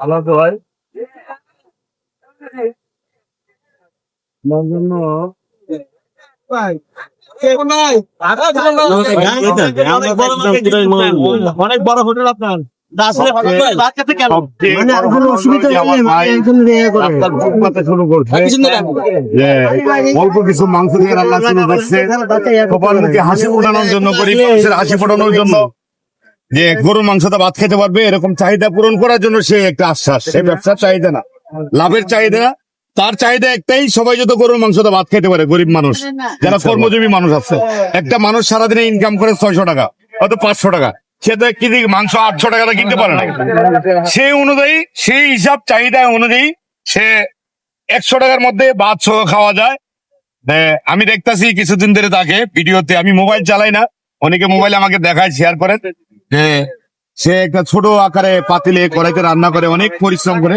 ভালো তো ভাই? আমার জন্য অনেক বড় হোটেল আপনার। মানে অল্প কিছু মাংস দিয়ে রান্না শুরু করছে। হাসি ফোটানোর জন্য হাসি ফোটানোর জন্য। যে গরুর মাংসটা ভাত খেতে পারবে এরকম চাহিদা পূরণ করার জন্য সে একটা আশ্বাস। সে ব্যবসার চাহিদা না লাভের চাহিদা তার চাহিদা একটাই সবাই যত গরুর মাংসটা ভাত খেতে পারে গরিব মানুষ যারা কর্মজীবী মানুষ আছে। একটা মানুষ সারাদিনে ইনকাম করে ছয়শো টাকা হয়তো পাঁচশো টাকা। সে তো কেজি মাংস আটশো টাকাটা কিনতে পারে না। সেই অনুযায়ী সেই হিসাব চাহিদা অনুযায়ী সে একশো টাকার মধ্যে ভাত সহ খাওয়া যায়। আমি দেখতাছি কিছুদিন ধরে তাকে ভিডিওতে আমি মোবাইল চালাই না। অনেকে মোবাইল আমাকে দেখায় শেয়ার করে যে সে একটা ছোট আকারে পাতিলে কড়াইতে রান্না করে, অনেক পরিশ্রম করে।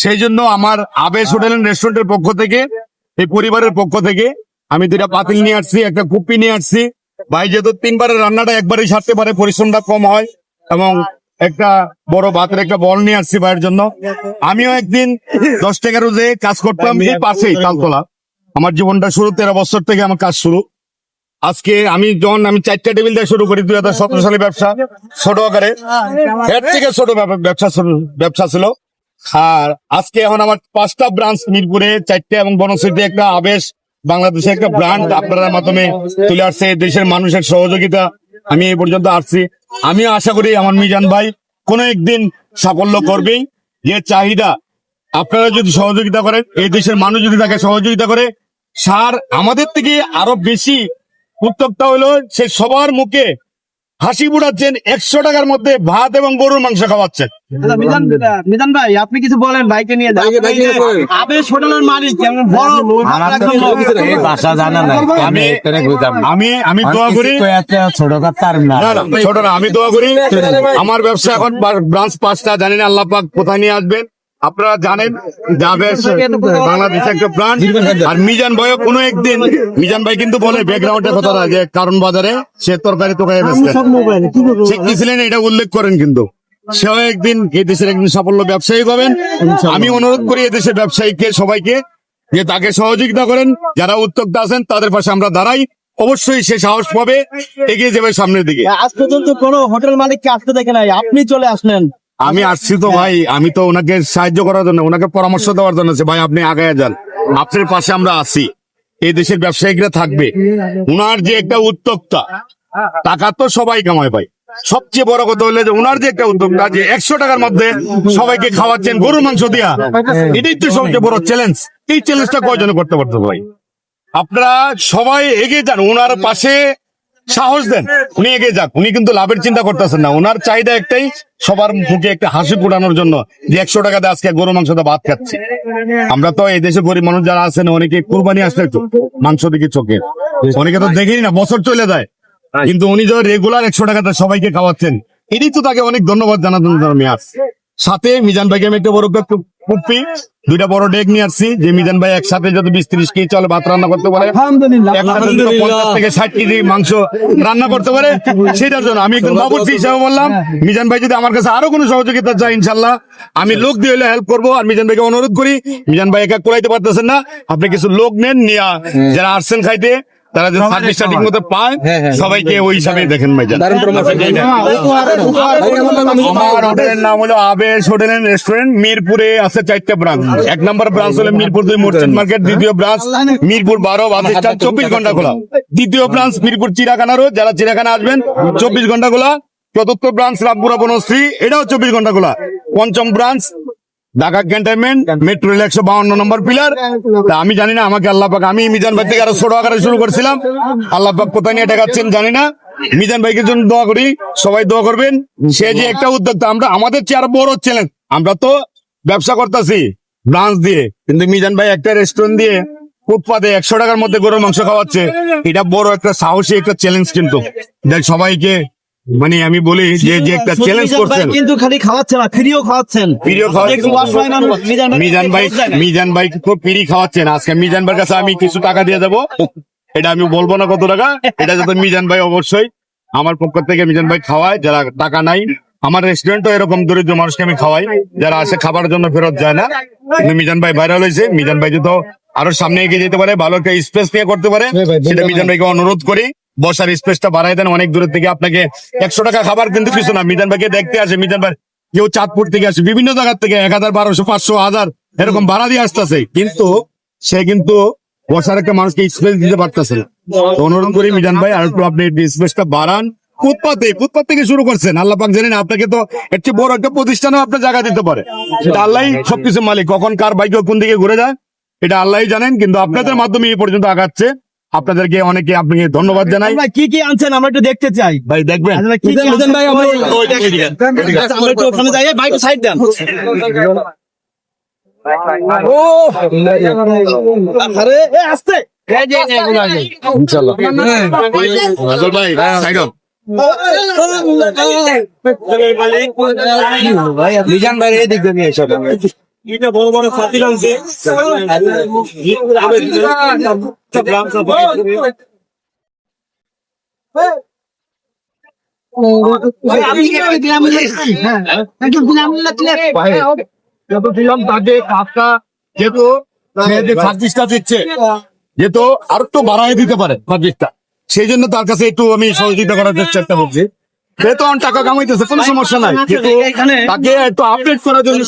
সেই জন্য আমার আবেশ হোটেল রেস্টুরেন্টের পক্ষ থেকে, এই পরিবারের পক্ষ থেকে আমি দুটা পাতিল নিয়ে আসছি, একটা কুপি নিয়ে আসছি। ভাই যেহেতু তিনবারের রান্নাটা একবারই সারতে পারে, পরিশ্রমটা কম হয়, এবং একটা বড় ভাতের একটা বল নিয়ে আসছি ভাইয়ের জন্য। আমিও একদিন দশ টাকা রোজে কাজ করতাম এই পাশেই, তালতলা। আমার জীবনটা শুরু তেরো বছর থেকে আমার কাজ শুরু। আজকে আমি যখন আমি চারটা টেবিল দিয়ে শুরু করি দুই হাজার সতেরো সালে ব্যবসা ছোট আকারে। এর থেকে ছোট ব্যবসা ব্যবসা ছিল। আর আজকে এখন আমার পাঁচটা ব্রাঞ্চ মিরপুরে চারটে এবং বনশ্রীতে একটা আবেশ বাংলাদেশে একটা ব্র্যান্ড আপনার মাধ্যমে তুলে আসছে দেশের মানুষের সহযোগিতা। আমি এই পর্যন্ত আসছি। আমিও আশা করি আমার মিজান ভাই কোনো একদিন সাফল্য করবেই। যে চাহিদা আপনারা যদি সহযোগিতা করেন এই দেশের মানুষ যদি তাকে সহযোগিতা করে সার আমাদের থেকে আরও বেশি উদ্যোক্তা হলো সে সবার মুখে হাসি ফুটাচ্ছেন একশো টাকার মধ্যে ভাত এবং গরুর মাংস খাওয়াচ্ছেন আচ্ছা, মিজান মিজান ভাই আপনি কিছু বলেন বাইকে নিয়ে যান মালিক যেমন বড় একদম লোক। এই ভাষা জানা নাই আমি আমি আমি দোয়া করি ছোট না, ছোট না আমি দোয়া করি আমার ব্যবসা এখন ব্রাঞ্চ পাঁচটা জানি না আল্লাহ পাক কোথায় নিয়ে আসবেন আপনারা জানেন বাংলাদেশ একটা ব্রাঞ্চ আর মিজান ভাইও কোনো একদিন মিজান ভাই কিন্তু বলে ব্যাকগ্রাউন্ডের কথা যে কারণ বাজারে সে তরকারি ছিলেন এটা উল্লেখ করেন কিন্তু। সেও একদিন এই দেশের একদিন সাফল্য ব্যবসায়ী হবেন। আমি অনুরোধ করি এদেশের ব্যবসায়ীকে সবাইকে যে তাকে সহযোগিতা করেন যারা উদ্যোক্তা আছেন তাদের পাশে আমরা দাঁড়াই। অবশ্যই সে সাহস পাবে এগিয়ে যাবে সামনের দিকে। আজ পর্যন্ত কোনো হোটেল মালিককে আসতে দেখে নাই আপনি চলে আসলেন। আমি আসছি তো ভাই আমি তো ওনাকে সাহায্য করার জন্য ওনাকে পরামর্শ দেওয়ার জন্য ভাই আপনি আগায় যান। আপনার পাশে আমরা আছি। এই দেশের ব্যবসায়িকরা থাকবে। উনার যে একটা উদ্যোক্তা টাকা তো সবাই কামায় ভাই। সবচেয়ে বড় কথা হলো যে উনার যে একটা উদ্যোক্তা যে একশো টাকার মধ্যে সবাইকে খাওয়াচ্ছেন গরুর মাংস দিয়া। এটাই তো সবচেয়ে বড় চ্যালেঞ্জ এই চ্যালেঞ্জটা কয়জনে করতে পারতো ভাই? আপনারা সবাই এগিয়ে যান। ওনার পাশে সাহস দেন উনি এগিয়ে যাক। উনি কিন্তু লাভের চিন্তা করতেছেন না। ওনার চাহিদা একটাই সবার মুখে একটা হাসি ফোটানোর জন্য যে একশো টাকাতে আজকে গরু মাংসটা ভাত খাচ্ছি। আমরা তো এই দেশে গরিব মানুষ যারা আছেন অনেকে কুরবানি আসলে মাংস দিকে চোখে। অনেকে তো দেখেনি না বছর চলে যায়। কিন্তু উনি যখন রেগুলার একশো টাকাতে সবাইকে খাওয়াচ্ছেন এটাই তো তাকে অনেক ধন্যবাদ জানাতেন আমি আসছি। সাথে মিজান ভাইকে আমি একটা বড় একটা কুপ্পি দুইটা বড় ডেক নিয়ে আসছি যে মিজান ভাই একসাথে যদি বিশ ত্রিশ কেজি চলে ভাত রান্না করতে পারে পঞ্চাশ থেকে ষাট কেজি মাংস রান্না করতে পারে সেটার জন্য। আমি একজন বাবুর্চি হিসাবে বললাম মিজান ভাই যদি আমার কাছে আরও কোনো সহযোগিতা চাই ইনশাল্লাহ আমি লোক দিয়ে হলে হেল্প করব আর মিজান ভাইকে অনুরোধ করি মিজান ভাই একা করাইতে পারতেছেন না আপনি কিছু লোক নেন নিয়া যারা আসছেন খাইতে তারা যদি সার্ভিসটা ঠিক মতো পায় সবাইকে ওই হিসাবে দেখেন ভাইজান। আমার হোটেলের নাম হলো আবেশ হোটেল এন্ড রেস্টুরেন্ট মিরপুরে আছে চারটে ব্রাঞ্চ এক নম্বর ব্রাঞ্চ হলো মিরপুর দুই মর্চেন্ট মার্কেট দ্বিতীয় ব্রাঞ্চ মিরপুর বারো বাস স্ট্যান্ড চব্বিশ ঘণ্টা খোলা। দ্বিতীয় ব্রাঞ্চ মিরপুর চিড়াখানা রোড যারা চিড়াখানা আসবেন চব্বিশ ঘণ্টা খোলা। চতুর্থ ব্রাঞ্চ রামপুরা বনশ্রী এটাও চব্বিশ ঘণ্টা খোলা। পঞ্চম branch Dhaka cantonment metro rail একশো বাউন্ন নম্বর পিলার। তা আমি জানি না আমাকে আল্লাহ পাক আমি মিজান ভাই থেকে আরও ছোট আকারে শুরু করছিলাম। আল্লাহ পাক কোথায় নিয়ে টেকাচ্ছেন জানি না। মিজান ভাইকে জন্য দোয়া করি সবাই দোয়া করবেন। সে যে একটা উদ্যোক্তা আমরা আমাদের চেয়ে আরও বড় চ্যালেঞ্জ আমরা তো ব্যবসা করতেছি ব্রাঞ্চ দিয়ে। কিন্তু মিজান ভাই একটা রেস্টুরেন্ট দিয়ে ফুটপাতে একশো টাকার মধ্যে গরুর মাংস খাওয়াচ্ছে। এটা বড় একটা সাহসী একটা চ্যালেঞ্জ কিন্তু। দেখ সবাইকে মানে আমি বলি যে যে একটা চ্যালেঞ্জ করছেন। কিন্তু খালি খাওয়াচ্ছে না ফ্রিও খাওয়াচ্ছেন। ফ্রিও খাওয়াচ্ছেন। মিজান ভাই মিজান ভাই খুব পিড়ি খাওয়াচ্ছেন। আজকে মিজান ভাইয়ের কাছে আমি কিছু টাকা দিয়ে দেবো। এটা আমি বলব না কত টাকা। এটা যাতে মিজান ভাই অবশ্যই আমার পক্ষ থেকে মিজান ভাই খাওয়ায় যারা টাকা নাই। আমার রেস্টুরেন্টও এরকম দরিদ্র মানুষকে আমি খাওয়াই। যারা আসে খাবার জন্য ফেরত যায় না। মিজান ভাই ভাইরাল হয়েছে। মিজান ভাই যদি আরও সামনে এগিয়ে যেতে পারে ভালো একটা স্পেস নিয়ে করতে পারে। সেটা মিজান ভাইকে অনুরোধ করি বসার স্পেসটা বাড়াই দেন অনেক দূরের থেকে আপনাকে একশো টাকা খাবার কিন্তু কিছু না। মিজান ভাইকে দেখতে আসে মিজান ভাই কেউ চাঁদপুর থেকে আসে বিভিন্ন জায়গার থেকে এক হাজার বারোশো পাঁচশো হাজার এরকম ভাড়া দিয়ে আসতেছে। কিন্তু সে কিন্তু বসার একটা মানুষকে স্পেস দিতে পারতেছে না। অনুরোধ করি মিজান ভাই আর একটু আপনি স্পেসটা বাড়ান। ফুটপাতে ফুটপাত থেকে শুরু করছেন আল্লাহ পাক জানেন আপনাকে তো একটি বড় একটা প্রতিষ্ঠানও আপনার জায়গা দিতে পারে। সেটা আল্লাহ সবকিছু মালিক কখন কার বাইকে কোন দিকে ঘুরে যায়। এটা আল্লাহই জানেন কিন্তু আপনাদের মাধ্যমে এই পর্যন্ত আগাচ্ছে। আপনাদেরকে অনেকে আপনাকে ধন্যবাদ জানাই। ভাই কি কি আনছেন? আমরা একটু দেখতে চাই। ভাই দেখবেন। ভাই, কি কি আনছেন? আমরা একটু ওখানে যাই। এই বাইকটা সাইড দেন। ও! আরে এ আস্তে। রাজল ভাই সাইড অফ মিজান ভাই দিয়ে নিয়ে এসো। এটা বড় বড় ফাতিল আনছে যত দিলাম তাকে কাজটা যেহেতু সার্ভিসটা দিচ্ছে যেহেতু আর একটু বাড়াই দিতে পারে সার্ভিসটা সেই জন্য তার কাছে একটু আমি সহযোগিতা করার চেষ্টা করছি বেতন টাকা কামাইতেছে কোনো সমস্যা নাই কিন্তু তাকে একটু আপডেট করার জন্য